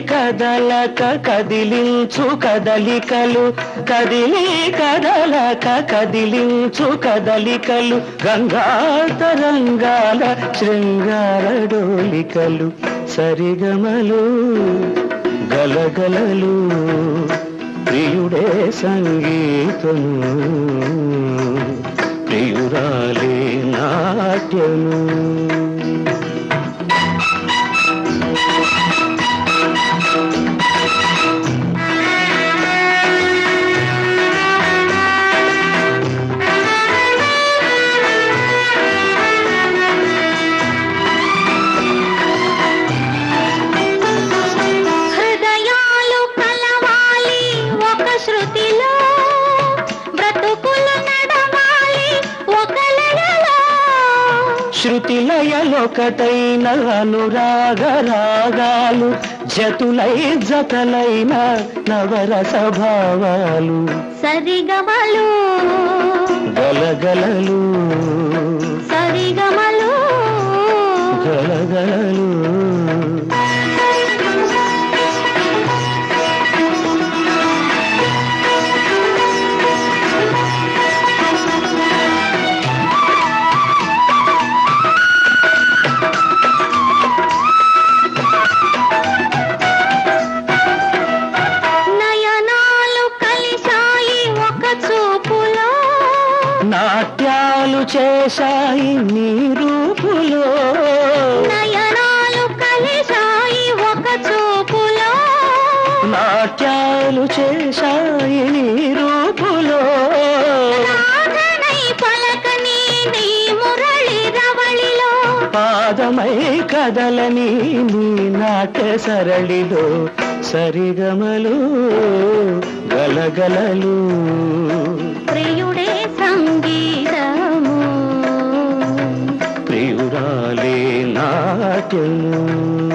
కదలక కదిలించు కదలికలు కదిలి కదలక కదిలించు కదలికలు గంగా తరంగాల శృంగార డోలికలు సరిగమలు గలగలలు ప్రియుడే సంగీతము ప్రియురాలే నాట్యము. శృతిలయలొకటైన అనురాగ రాగాలు జతులై జతలైన నవరస భావాలు. సరిగమలు. గలగలలు. నాట్యాలు చేశాయి నీ రూపులో. నయనాలు కలిసాయి ఒక చూపులో. నాట్యాలు చేశాయి నీ రూపులో. పలకని నీ మురళి రవళిలో. పాదమై కదలని నీ నాట్య సరళిలో సరిగమలు గలగలలు. अकेला